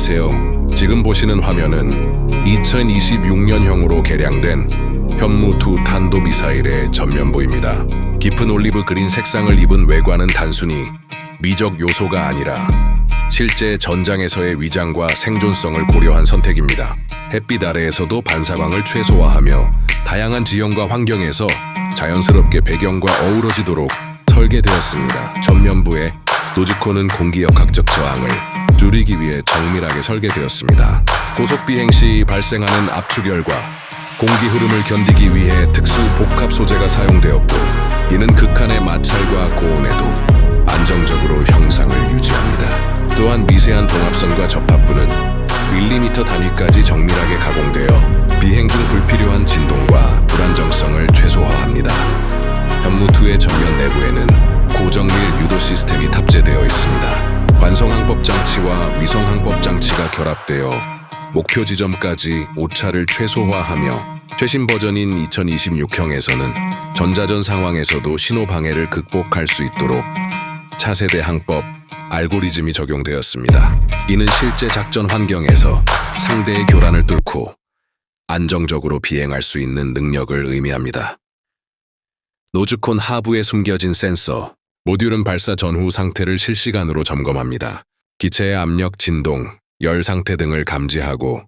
안녕하세요. 지금 보시는 화면은 2026년형으로 개량된 현무2 탄도미사일의 전면부입니다. 깊은 올리브 그린 색상을 입은 외관은 단순히 미적 요소가 아니라 실제 전장에서의 위장과 생존성을 고려한 선택입니다. 햇빛 아래에서도 반사광을 최소화하며 다양한 지형과 환경에서 자연스럽게 배경과 어우러지도록 설계되었습니다. 전면부에 노즈코는 공기역 각적 저항을 줄이기 위해 정밀하게 설계되었습니다. 고속 비행 시 발생하는 압축 열과 공기 흐름을 견디기 위해 특수 복합 소재가 사용되었고 이는 극한의 마찰과 고온에도 안정적으로 형상을 유지합니다. 또한 미세한 봉합선과 접합부는 밀리미터 단위까지 정밀하게 가공되어 비행 중 불필요한 진동과 불안정성을 최소화합니다. 현무2의 전면 내부에는 고정밀 유도 시스템이 탑재되어 있습니다. 관성항법 장치와 위성항법 장치가 결합되어 목표 지점까지 오차를 최소화하며 최신 버전인 2026형에서는 전자전 상황에서도 신호 방해를 극복할 수 있도록 차세대 항법 알고리즘이 적용되었습니다. 이는 실제 작전 환경에서 상대의 교란을 뚫고 안정적으로 비행할 수 있는 능력을 의미합니다. 노즈콘 하부에 숨겨진 센서, 모듈은 발사 전후 상태를 실시간으로 점검합니다. 기체의 압력, 진동, 열 상태 등을 감지하고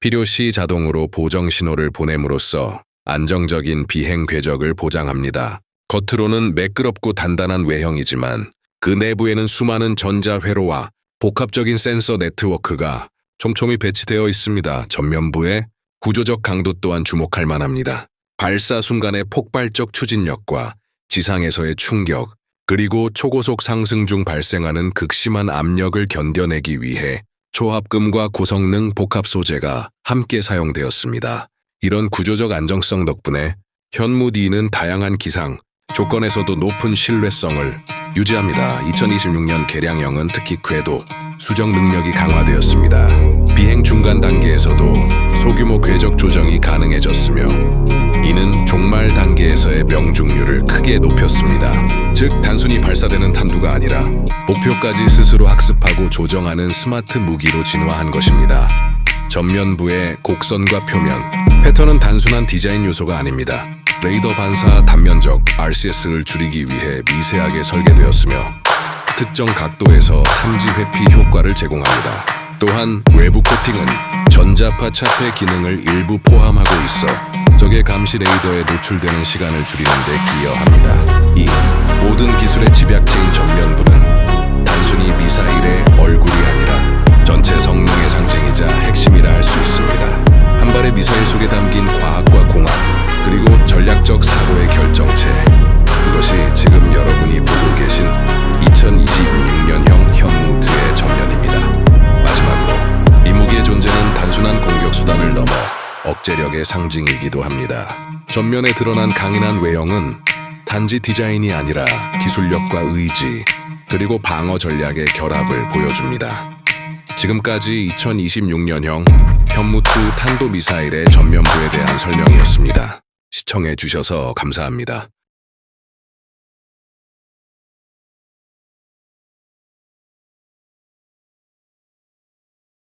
필요시 자동으로 보정 신호를 보냄으로써 안정적인 비행 궤적을 보장합니다. 겉으로는 매끄럽고 단단한 외형이지만 그 내부에는 수많은 전자 회로와 복합적인 센서 네트워크가 촘촘히 배치되어 있습니다. 전면부에 구조적 강도 또한 주목할 만합니다. 발사 순간의 폭발적 추진력과 지상에서의 충격, 그리고 초고속 상승 중 발생하는 극심한 압력을 견뎌내기 위해 초합금과 고성능 복합 소재가 함께 사용되었습니다. 이런 구조적 안정성 덕분에 현무 D는 다양한 기상, 조건에서도 높은 신뢰성을 유지합니다. 2026년 개량형은 특히 궤도, 수정 능력이 강화되었습니다. 비행 중간 단계에서도 소규모 궤적 조정이 가능해졌으며 이는 종말 단계에서의 명중률을 크게 높였습니다. 즉 단순히 발사되는 탄두가 아니라 목표까지 스스로 학습하고 조정하는 스마트 무기로 진화한 것입니다. 전면부의 곡선과 표면, 패턴은 단순한 디자인 요소가 아닙니다. 레이더 반사 단면적 RCS를 줄이기 위해 미세하게 설계되었으며 특정 각도에서 탐지 회피 효과를 제공합니다. 또한 외부 코팅은 전자파 차폐 기능을 일부 포함하고 있어 적의 감시 레이더에 노출되는 시간을 줄이는 데 기여합니다. 이 모든 기술의 집약체인 전면부는 단순히 미사일의 얼굴이 아니라 전체 성능의 상징이자 핵심이라 할 수 있습니다. 한 발의 미사일 속에 담긴 과학과 공학, 그리고 전략적 사고의 결정체. 그것이 지금 억제력의 상징이기도 합니다. 전면에 드러난 강인한 외형은 단지 디자인이 아니라 기술력과 의지, 그리고 방어 전략의 결합을 보여줍니다. 지금까지 2026년형 현무2 탄도미사일의 전면부에 대한 설명이었습니다. 시청해 주셔서 감사합니다.